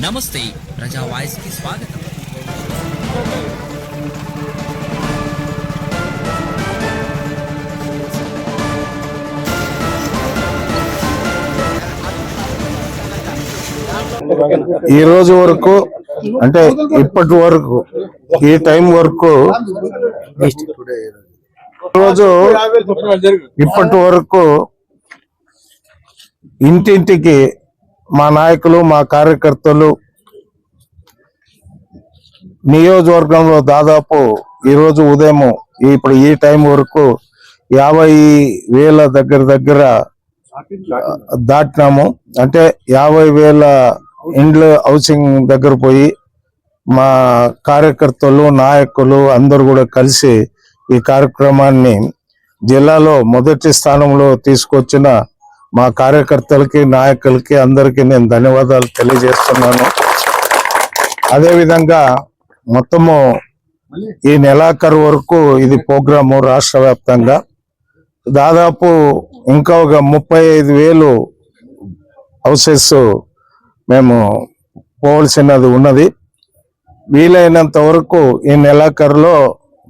నమస్తే ప్రజా వాయిస్కి స్వాగతం. ఈ రోజు వరకు అంటే ఇప్పటి వరకు ఈ టైం వరకు రోజు ఇప్పటి వరకు ఇంటింటికి మా నాయకులు మా కార్యకర్తలు నియోజకవర్గంలో దాదాపు ఈరోజు ఉదయం ఇప్పుడు ఈ టైం వరకు యాభై వేల దగ్గర దగ్గర దాటినాము. అంటే యాభై వేల ఇండ్లు హౌసింగ్ దగ్గర పోయి మా కార్యకర్తలు నాయకులు అందరు కూడా కలిసి ఈ కార్యక్రమాన్ని జిల్లాలో మొదటి స్థానంలో తీసుకొచ్చిన మా కార్యకర్తలకి నాయకులకి అందరికీ నేను ధన్యవాదాలు తెలియజేస్తున్నాను. అదేవిధంగా మొత్తము ఈ నెలాఖరు వరకు ఇది ప్రోగ్రాము రాష్ట్ర వ్యాప్తంగా. దాదాపు ఇంకా ఒక ముప్పై ఐదు వేలు హౌసెస్ మేము పోవలసినది ఉన్నది. వీలైనంత వరకు ఈ నెలాఖరులో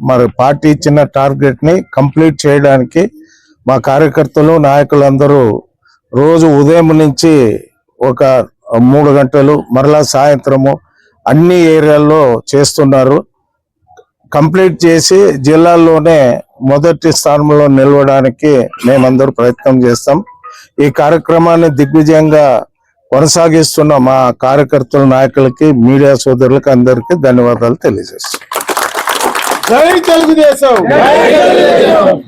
మరి పార్టీ ఇచ్చిన టార్గెట్ని కంప్లీట్ చేయడానికి మా కార్యకర్తలు నాయకులందరూ రోజు ఉదయం నుంచి ఒక మూడు గంటలు మరలా సాయంత్రము అన్ని ఏరియాల్లో చేస్తున్నారు. కంప్లీట్ చేసి జిల్లాల్లోనే మొదటి స్థానంలో నిలవడానికి మేమందరూ ప్రయత్నం చేస్తాం. ఈ కార్యక్రమాన్ని దిగ్విజయంగా కొనసాగిస్తున్న మా కార్యకర్తల నాయకులకి మీడియా సోదరులకి అందరికీ ధన్యవాదాలు తెలియజేస్తాం. జై తెలుగుదేశం!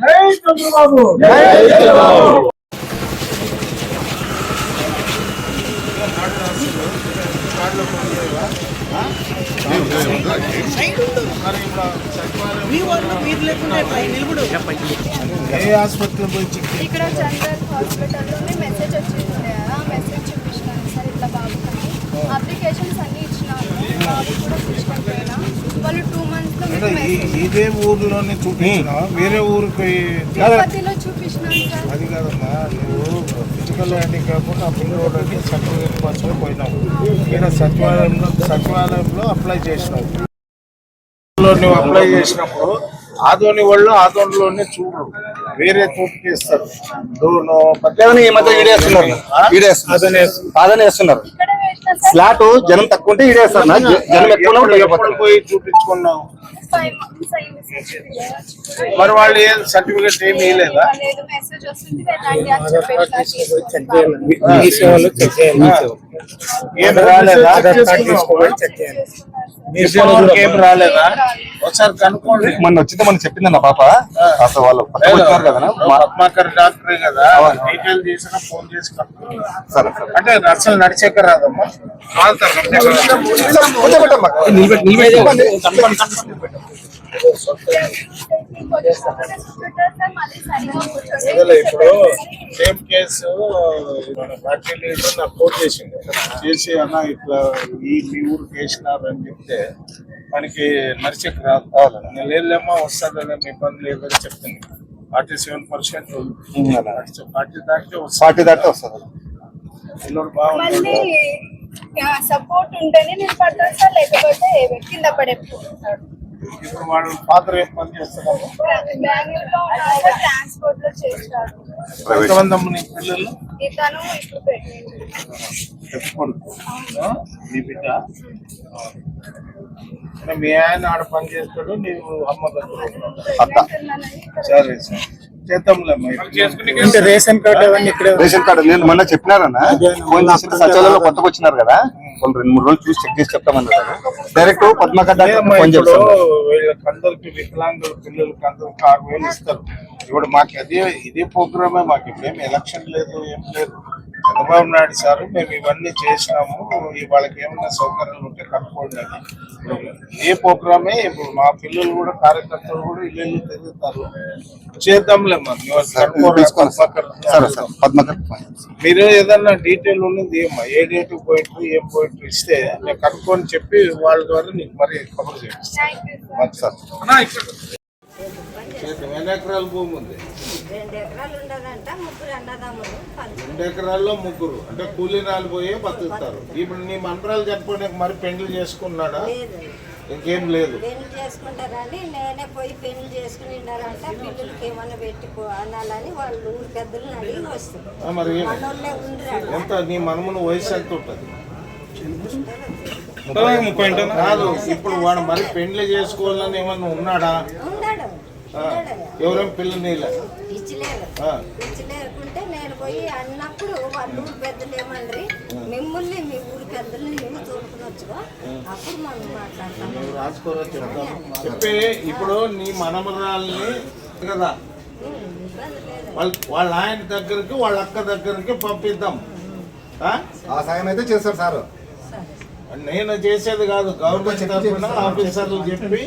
జై చంద్రబాబు! ఏ ఆసుపత్రిలో పోయి ఇక్కడ చందర్ హాస్పిటల్లోనే మెసేజ్ వచ్చింది ఆ మెసేజ్ చూపించినాను సార్ ఇట్లా బాబుకని అప్లికేషన్స్ అన్ని ఇచ్చినాను బాబు కూడా చూసుకోకపోయినా వాళ్ళు టూ మంత్స్లో ఇదే ఊర్లోనే చూపించిన? వేరే ఊరికి తిరుపతిలో చూపించినాను సార్. అది కాదమ్మా నువ్వు ఫిజికల్ హ్యాండిక్యాప్ ఆ పిల్లవాడని సర్టిఫికేట్ కోసం పోయినావు ఇక్కడ సచివాలయంలో సచివాలయంలో అప్లై చేసినావు లో నువ్వు అప్లై చేసినప్పుడు ఆదోని వాళ్ళు ఆదోనిలోనే చూడరు. వేరే నువ్వు నువ్వు లేదని ఈ మధ్య ఈడేస్తున్నారు ఈడేస్తున్నారు సాధన చేస్తున్నారు ఫ్లాట్ జనం తక్కువ ఉంటే జ- జనం ఎక్కువ. పోయి సార్ మరి వాళ్ళు ఏం సర్టిఫికేట్ ఏమి ఇవ్వలేదా లేదు ఏం రాలేదా? మీ ఏం రాలేదా? ఒకసారి కనుక్కోండి. మొన్న వచ్చింది మనం చెప్పిందన్న పాప. అసలు వాళ్ళు కొత్తగా వచ్చినారు కదా పద్మాకర్ డాక్టరే కదా డీటెయిల్ చేసిన ఫోన్ చేసి. సరే సరే. అంటే అసలు నడిచేక రాదమ్మా. ఇప్పుడు సేమ్ కేసు మన పార్టీ లీడర్ నాకు ఫోన్ చేసింది చేసి అన్న ఇట్లా ఈ మీ ఊరికి వేసినారు అని చెప్తే మనకి నడిచేకి రాదు. నేను లేదమ్మా వస్తుందని ఇబ్బంది లేదని చెప్తుంది. ఫార్టీ సెవెన్ పర్సెంట్ దాటితే వస్తుంది. పార్టీ దాటే వస్తుంది. పిల్లడు బాగుంది. సపోర్ట్ ఉంటేనే నేను పడతాను సార్ లేకపోతే కింద పడిపోతాడు ఇప్పుడు వాడు ఫాదర్ ఏం పని ఉన్నాక ట్రాన్స్పోర్ట్లో ఎంతమంది అమ్మ నీ పిల్లలు నీ బిడ్డ? మీ ఆయన ఆడ పని చేస్తాడు నీవు అమ్మ దగ్గర సరే. అంటే రేషన్ కార్డు అవన్నీ ఇక్కడే రేషన్ కార్డు నేను మొన్న చెప్పినారన్న. ఫోన్ సచివాలయంలో కొత్తగా వచ్చినారు కదా. వాళ్ళు రెండు మూడు రోజులు చూసి చెక్ చేసి చెప్తామన్నారు డైరెక్ట్ లేదమ్మా, ఫోన్ చేస్తాను వీళ్ళకి అందరికి వికలాంగుల పిల్లలకి అందరికి ఆరు వేలు ఇస్తారు. ఇప్పుడు మాకు అదే ఇదే ప్రోగ్రామే మాకు ఇప్పుడు ఏం ఎలక్షన్ లేదు ఏం లేదు. చంద్రబాబు నాయుడు సార్ మేము ఇవన్నీ చేసినాము. వాళ్ళకి ఏమైనా సౌకర్యాలు ఉంటే కనుక్కోండి అని. ఏ ప్రోగ్రామే ఇప్పుడు మా పిల్లలు కూడా కార్యకర్తలు కూడా ఇల్లు ఇల్లు తిరుగుతారు. చేద్దాంలే మరి చేస్తాను. ఏదన్నా డీటెయిల్ ఉన్నది ఏమ్మా ఏ డేట్ పోయింటారు ఏం పోయింటారు ఇస్తే నేను కనుక్కొని చెప్పి వాళ్ళ ద్వారా నీకు మరి యూ సార్. సార్ ఎన్ని ఎకరాల భూమి ఉంది. రెండు ఎకరాలు ఉండదంట ముగ్గురు అన్నదమ్ములు రెండు ఎకరాల్లో ముగ్గురు. అంటే కూలీనాలు పోయే బతుకుతారు. ఇప్పుడు నీ మంత్రాలు చెప్పడానికి మరి పెళ్ళి చేసుకున్నాడా? లేదు. ఇంకేం లేదు. పెళ్ళి చేసుకుంటారని నేనే పోయి పెళ్ళి చేసుకుని ఉన్నారంట పిల్లలకి ఏమన్నా పెట్టుకో అనాలని వాళ్ళు ఊరు పెద్దలను అడిగి వస్తారు మరి ఎంత? నీ మనమును వయసు ఎంత ఉంటుంది? ముప్పై కాదు ఇప్పుడు వాడు మరి పెళ్ళి చేసుకోవాలని ఏమన్నా ఉన్నాడా? ఉన్నాడు. ఎవరేం ఇచ్చలేరు ఆ. ఇచ్చలేకుంటే నేను పోయి అన్నప్పుడు వాళ్ళు ఊరు పెద్దలు ఏమన్నారు మిమ్మల్ని మీ ఊరు పెద్దల్ని అప్పుడు మనం మాట్లాడతాము రాసుకోరా చెప్తాం చెప్పి ఇప్పుడు నీ మనమరాల్ని కదా. వాళ్ళ వాళ్ళ ఆయన దగ్గరికి వాళ్ళ అక్క దగ్గరికి పంపిద్దాం. ఆ? ఆ సాయం అయితే చేస్తారు సార్. నేను చేసేది కాదు గవర్నమెంట్ తరఫున ఆఫీసర్లు చెప్పి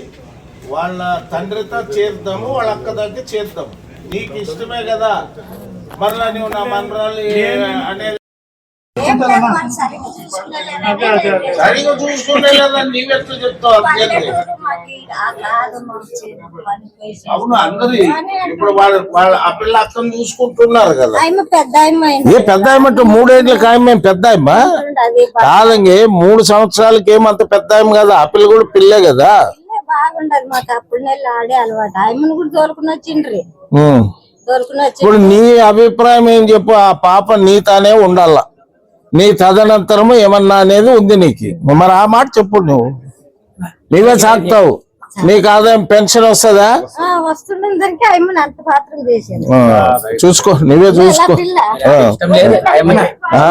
వాళ్ళ తండ్రితో చేద్దాము వాళ్ళ అక్క దగ్గర చేద్దాం. నీకు ఇష్టమే కదా? మరలా నువ్వు నా మనరాలు అనేది సరిగా చూసుకునే లేదా నీవెట్లు చెప్తావు అవును అందరి ఇప్పుడు వాళ్ళ వాళ్ళ ఆ పిల్ల అక్కను చూసుకుంటున్నారు కదా. పెద్ద ఏ పెద్ద ఆయమంటే మూడేళ్ళకి ఆయమ పెద్ద ఆయమ్మా? అది? కాదండి మూడు సంవత్సరాలకి ఏమంత పెద్ద కదా? ఆ పిల్ల కూడా పిల్లే కదా. బాగుండదు మాకు. అప్పుడు నెల ఆడే అలవాటు. ఆయమ్మను కూడా తోలుకుని వచ్చిండ్రి. తోలుకుని వచ్చి ఇప్పుడు నీ అభిప్రాయం ఏం చెప్పు? ఆ పాప నీతానే ఉండాల. నీ తదనంతరము ఏమన్నా అనేది ఉంది నీకు. మరి ఆ మాట చెప్పు నువ్వు. నీవే సాగుతావు నీకు ఆదాయం పెన్షన్ వస్తుందా? అంత పాత్రం చేసింది. చూసుకో. నువ్వే చూసుకో. పిల్ల. ఆ. ఆ?